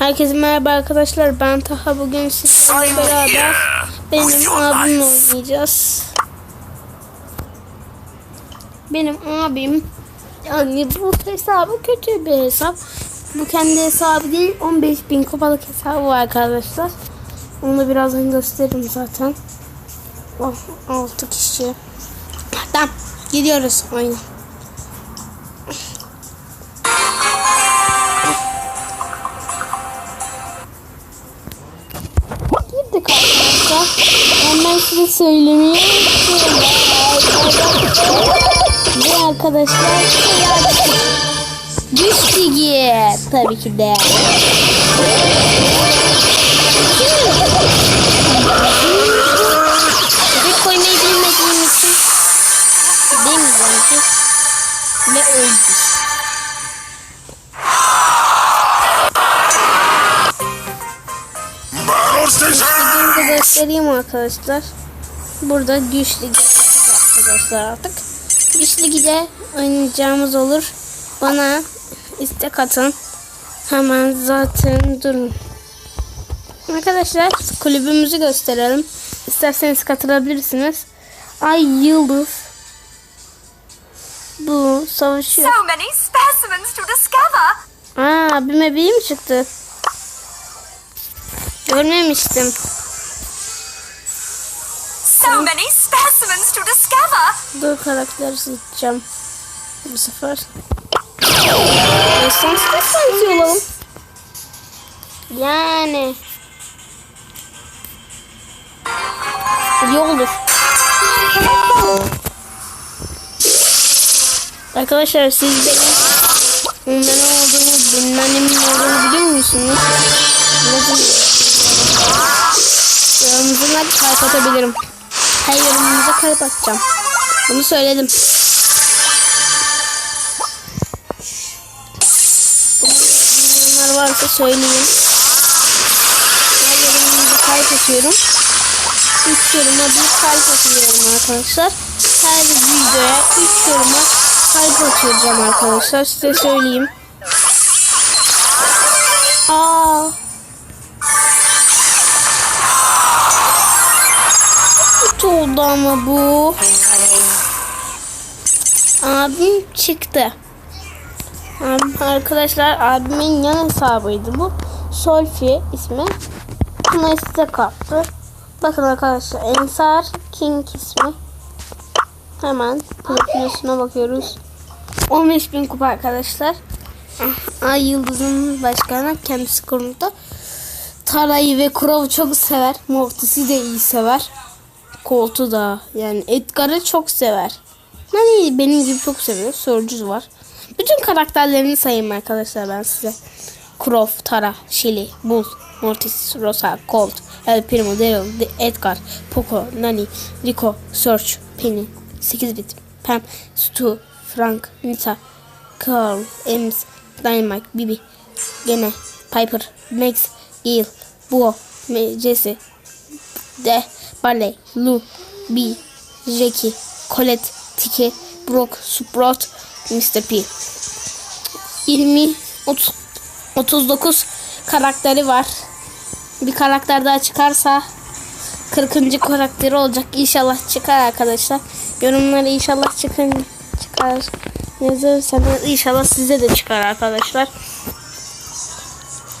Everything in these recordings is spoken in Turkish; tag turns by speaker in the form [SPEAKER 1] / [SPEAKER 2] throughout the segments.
[SPEAKER 1] Herkese merhaba arkadaşlar. Ben Taha. Bugün sizlerle beraber benim abimle oynayacağız. Benim abim yani bu hesabı kötü bir hesap. Bu kendi hesabı değil 15.000 kupalık hesabı var arkadaşlar. Onu birazdan gösteririm zaten. Oh, 6 kişi. Tamam gidiyoruz oyuna. Söylemeye istiyorum. Ve arkadaşlar Güç ligi tabii ki de. Tek koymayı bilmediğim için demeyeceğim ki ve öldü.
[SPEAKER 2] Battle station!
[SPEAKER 1] Şimdi göstereyim arkadaşlar. Burada güçlü arkadaşlar artık. Güçlü gide oynayacağımız olur. Bana istek atın. Hemen zaten durun. Arkadaşlar kulübümüzü gösterelim. İsterseniz katılabilirsiniz. Ay Yıldız. Bu savaşıyor.
[SPEAKER 3] So many specimens to discover.
[SPEAKER 1] Aa bir mi çıktı? Görmemiştim.
[SPEAKER 3] Many specimens to discover.
[SPEAKER 1] Dur karakter seçeceğim. Bu sefer. Esans esans olalım. Yani. İyi olur. Arkadaşlar siz benim ne olduğunu, benim annemin ne olduğunu biliyor musunuz? Ne Yorumunuza kalp atabilirim. Her yorumunuza kalp atacağım. Bunu söyledim. Bunlar varsa söyleyeyim. Her yorumunuza kalp atıyorum. Üç yoruma bir kalp atıyorum arkadaşlar. Her videoya üç yoruma kalp atacağım arkadaşlar. Size söyleyeyim. Oldu ama bu. Abim çıktı. Abim, arkadaşlar abimin yan hesabıydı bu. Solfi ismi. Buna size kaptı. Bakın arkadaşlar Ensar King ismi. Hemen profilosuna bakıyoruz. 15.000 kupa arkadaşlar. Ah, Ay Yıldız'ın başkanı kendisi kurumda. Tara'yı ve Kurov'u çok sever. Mortis'i de iyi sever. Colt'u da yani Edgar'ı çok sever. Hani benim gibi çok seviyor. Sorucu var. Bütün karakterlerini sayayım arkadaşlar ben size. Crow, Tara, Shelly, Bull, Mortis, Rosa, Colt, El Primo, Daryl, Edgar, Poco, Nani, Rico, Search, Penny, 8-bit, Pam, Stu, Frank, Nita, Carl, Ems, Dynamite, Bibi, Gene, Piper, Max, Gale, Buo, Jesse, De, Barley, Lou, B, Jackie, Colette, Tiki, Brock, Sprout, Mr. P. 20, 30, 39 karakteri var. Bir karakter daha çıkarsa 40. karakteri olacak. İnşallah çıkar arkadaşlar. Yorumlara inşallah çıkın çıkar. Yazarsanız inşallah size de çıkar arkadaşlar.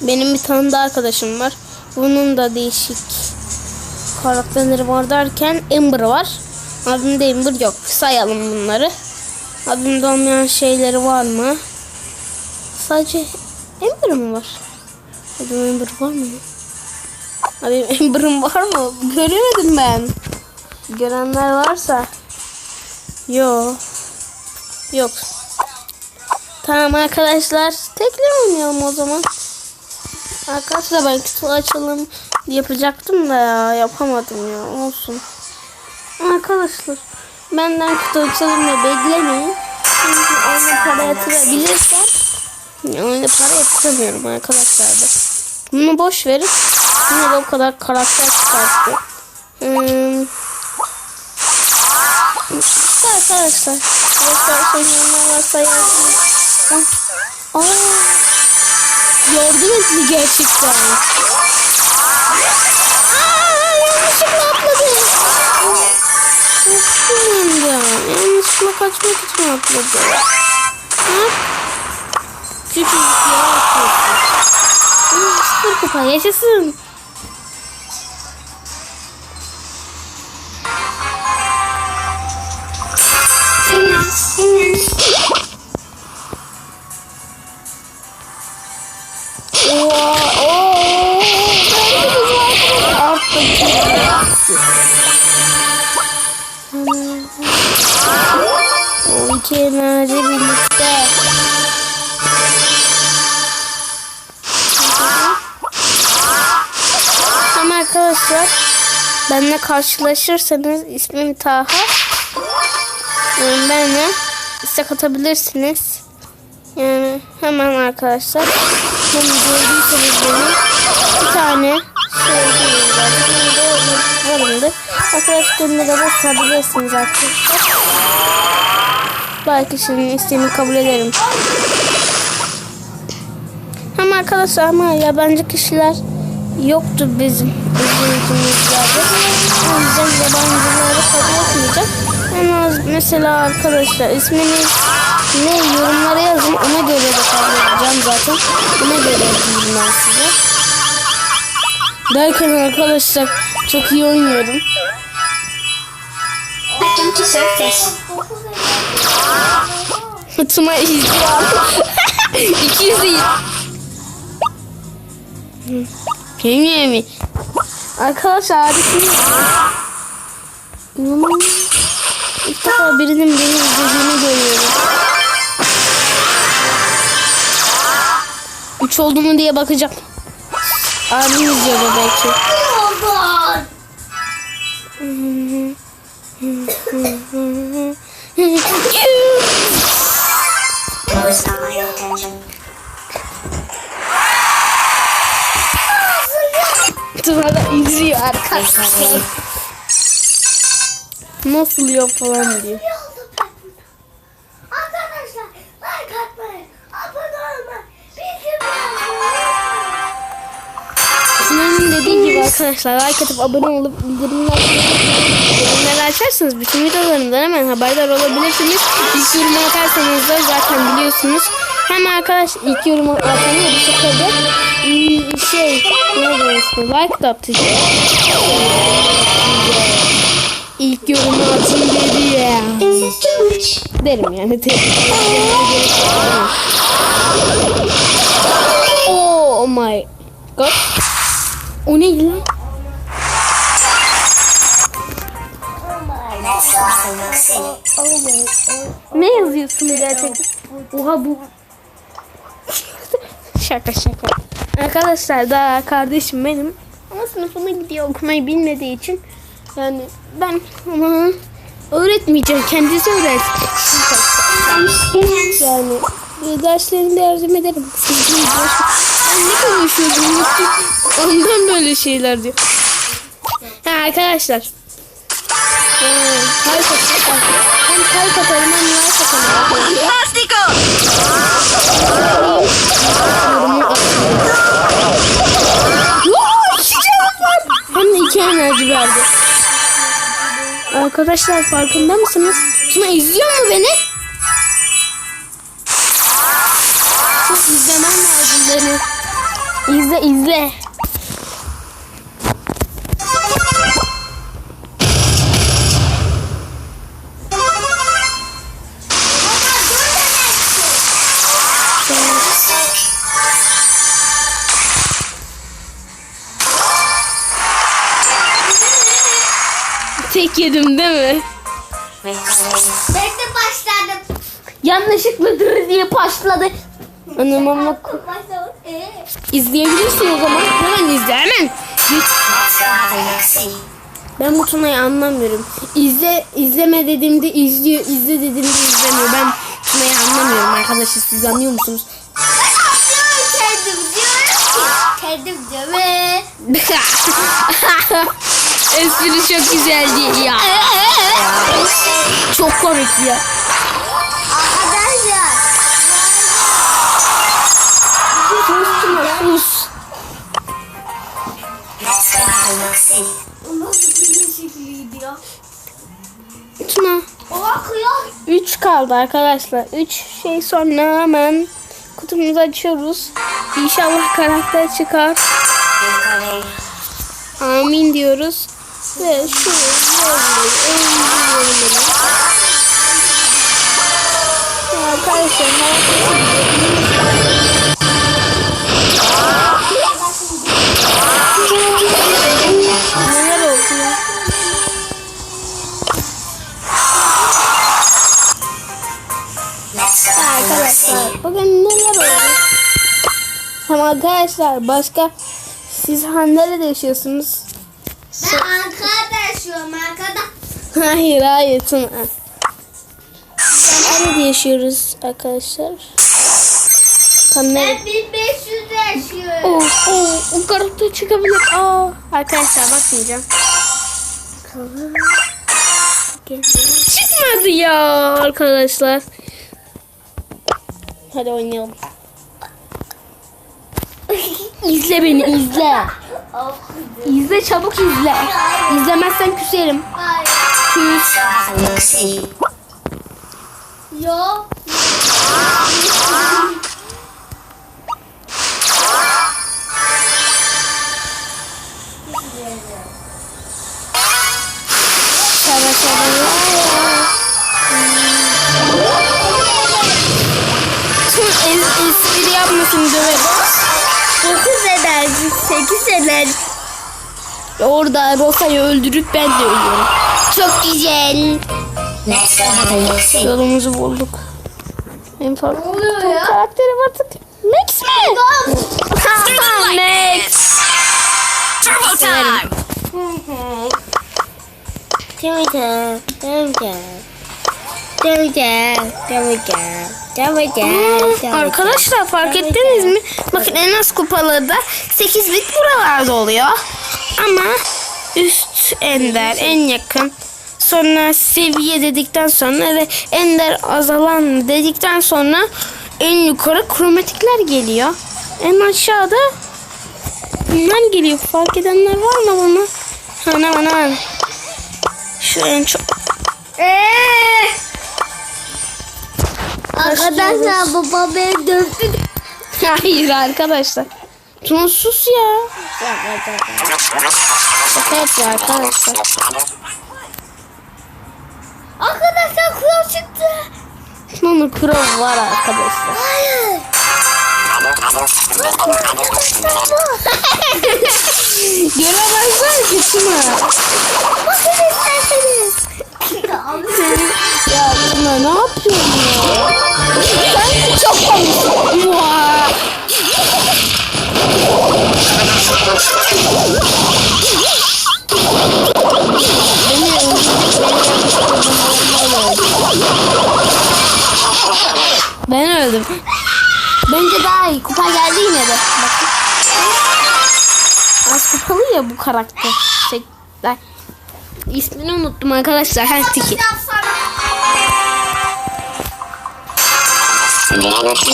[SPEAKER 1] Benim bir tane daha arkadaşım var. Bunun da değişik karakterleri var derken Ember var. Abimde Ember yok. Sayalım bunları. Abimde olmayan şeyleri var mı? Sadece Ember mi var? Abim Ember var mı? Abim Ember'ım var mı? Göremedim ben. Görenler varsa. Yok. Yok. Tamam arkadaşlar. Tekli oynayalım o zaman. Arkadaşlar kutu açalım yapacaktım da ya yapamadım ya olsun. Arkadaşlar benden kutu açalım da beklemeyin. Çünkü oyuna para yatırabilirsem oyuna para yatıramıyorum arkadaşlar da. Bunu boş verin. Yine de o kadar karakter çıkarttı. Hmm. Arkadaşlar. Arkadaşlar oynayanlar varsa yazın. Aa. Yardım etti gerçekten. Aslında yanlışlıkla kaçmak için atladı. Ha? Küçücük yere atıyorsun. Hı, Sıfır kupa yaşasın. Oha, enerji birlikte. Ama arkadaşlar benimle karşılaşırsanız ismim Taha. Yani benimle istek atabilirsiniz. Yani hemen arkadaşlar. Hem gördüyseniz benim bir tane şey varımdır. Arkadaş gönlüne de basabilirsiniz arkadaşlar. Belki kişinin isteğini kabul ederim. Ama arkadaşlar ama yabancı kişiler yoktu bizim izleyicimizlerde. O yüzden yabancıları kabul etmeyeceğim. En az mesela arkadaşlar isminiz ne yorumlara yazın ona göre de kabul edeceğim zaten. Ona göre yazayım ben size. Derken arkadaşlar çok iyi oynuyorum.
[SPEAKER 2] Welcome to surface.
[SPEAKER 1] Tuna izliyor. 200 değil. Mi? Arkadaşlar harikayım. İlk defa birinin beni izlediğini görüyorum. Üç oldu mu diye bakacağım. Abim izliyor belki.
[SPEAKER 2] That was not my intention.
[SPEAKER 1] İzliyor arkadaşlar. Nasıl ya falan diyor.
[SPEAKER 4] Arkadaşlar like atmayı, abone olmayı, bildirimleri
[SPEAKER 1] Sinan'ın dediği gibi arkadaşlar like atıp abone olup bildirimler bildirimleri açarsanız bütün videolarımdan hemen haberdar olabilirsiniz. Yorum atarsanız da zaten biliyorsunuz. Hem arkadaş ilk yorum atanı bu sefer de ım, şey ne ismi like da atacak. İlk yorumu atın dedi ya. Derim yani. oh my god. O ne lan?
[SPEAKER 2] See.
[SPEAKER 1] Ne yazıyorsun gerçekten? Oha bu. şaka şaka. Arkadaşlar daha kardeşim benim. Ama sınıfına gidiyor okumayı bilmediği için. Yani ben ona öğretmeyeceğim. Kendisi öğretsin. Yani e, derslerinde yardım ederim. Ben ne konuşuyordum? Ondan böyle şeyler diyor. Ha arkadaşlar. Ha, kalp Arkadaşlar farkında mısınız? Tuna izliyor mu beni? Çok izlemen lazım beni. İzle izle. Yedim değil mi?
[SPEAKER 4] Ben de başladım.
[SPEAKER 1] Yanlışlıkla dır diye başladı. Anam ama.
[SPEAKER 4] Ee,
[SPEAKER 1] izleyebilirsin o zaman. Hemen izle hemen. Ben bu Tuna'yı anlamıyorum. İzle, izleme dediğimde izliyor, izle dediğimde izlemiyor. Ben Tuna'yı anlamıyorum arkadaşlar. Siz anlıyor musunuz?
[SPEAKER 4] Ben kendim diyorum. Kendim diyorum.
[SPEAKER 1] Espri çok güzeldi ya. çok komik ya.
[SPEAKER 4] Arkadaşlar.
[SPEAKER 1] Sus. Tuna. Üç kaldı arkadaşlar. Üç şey sonra hemen kutumuzu açıyoruz. İnşallah karakter çıkar. Amin diyoruz. Ve şu Arkadaşlar Neler oldu ya? Arkadaşlar bugün neler oldu? Hem arkadaşlar başka siz nerede yaşıyorsunuz?
[SPEAKER 4] Ben Ankara'da yaşıyorum Ankara'da.
[SPEAKER 1] Hayır hayır Tuna. Nerede yaşıyoruz arkadaşlar? Tam nerede?
[SPEAKER 4] Ben 1500 yaşıyorum.
[SPEAKER 1] Oh, oh, o karakter çıkabilir. Aa, arkadaşlar bakmayacağım. Çıkmadı ya arkadaşlar. Hadi oynayalım. İzle beni izle. İzle çabuk izle. İzlemezsen küserim. Küs. Ya. Tüm es espri yapmasın döverim. 9 enerji, 8 enerji. Orada Rosa'yı öldürüp ben de ölüyorum. Çok güzel. Yolumuzu bulduk. En fazla
[SPEAKER 4] Ne oluyor ya?
[SPEAKER 1] karakterim artık. Max mi? Haha, Max.
[SPEAKER 3] Turbo time!
[SPEAKER 1] Döveceğim, döveceğim. Döveceğim, döveceğim. Döveceğim, Arkadaşlar fark ettiniz mi? Bakın en az kupaları da 8 bit buralarda oluyor. Ama üst ender, en yakın. Sonra seviye dedikten sonra ve ender azalan dedikten sonra en yukarı kromatikler geliyor. En aşağıda bunlar geliyor. Fark edenler var mı bunu? Ana ana. Şu en çok
[SPEAKER 4] Eee. Arkadaşlar baba beni dövdü.
[SPEAKER 1] Hayır arkadaşlar. Tuna sus ya. Şaka yapıyor arkadaşlar.
[SPEAKER 4] Arkadaşlar kulağı çıktı.
[SPEAKER 1] Tuna'nın kralı var arkadaşlar.
[SPEAKER 4] Hayır.
[SPEAKER 1] Göremezler ki Tuna.
[SPEAKER 4] Bakın isterseniz.
[SPEAKER 1] Senin... Ya Tuna ne yapıyorsun ya? Sen çok komiksin. Ben öldüm. Bence daha iyi. Kupa geldi yine de. Bakın. Az kupalı ya bu karakter. Şey, ismini unuttum arkadaşlar. Her tiki.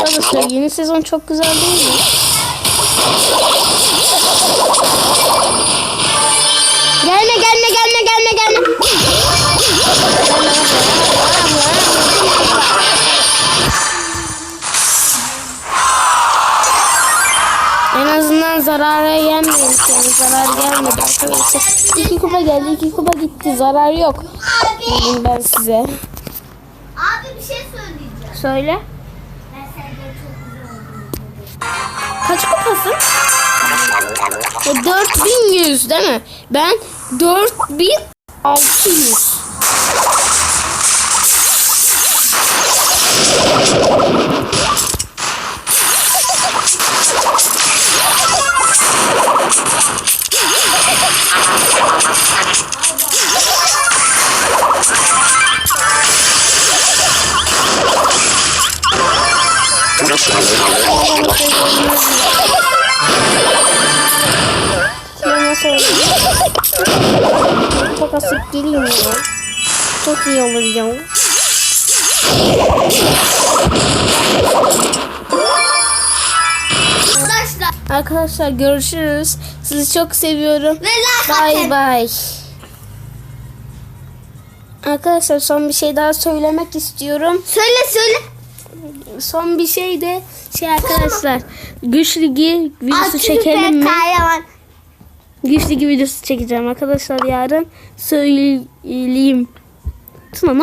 [SPEAKER 1] Arkadaşlar yeni sezon çok güzel değil mi? Gelme gelme gelme gelme gelme. En azından zarara yenmeyelim yani zarar gelmedi arkadaşlar. İki kupa geldi iki kupa gitti zarar yok. Dedim ben size.
[SPEAKER 4] Abi bir şey söyleyeceğim.
[SPEAKER 1] Söyle.
[SPEAKER 4] Ben senden çok.
[SPEAKER 1] Kaç kupasın? E, 4100 değil mi? Ben 4600. geleyim ya. Çok iyi olur ya.
[SPEAKER 4] Arkadaşlar
[SPEAKER 1] Arkadaşlar görüşürüz. Sizi çok seviyorum. Bay bay. Arkadaşlar son bir şey daha söylemek istiyorum.
[SPEAKER 4] Söyle söyle.
[SPEAKER 1] Son bir şey de şey arkadaşlar. Güç Ligi videosu çekelim mi?
[SPEAKER 4] kahraman.
[SPEAKER 1] Güç Ligi videosu çekeceğim arkadaşlar yarın. Söyleyeyim. Tuna ne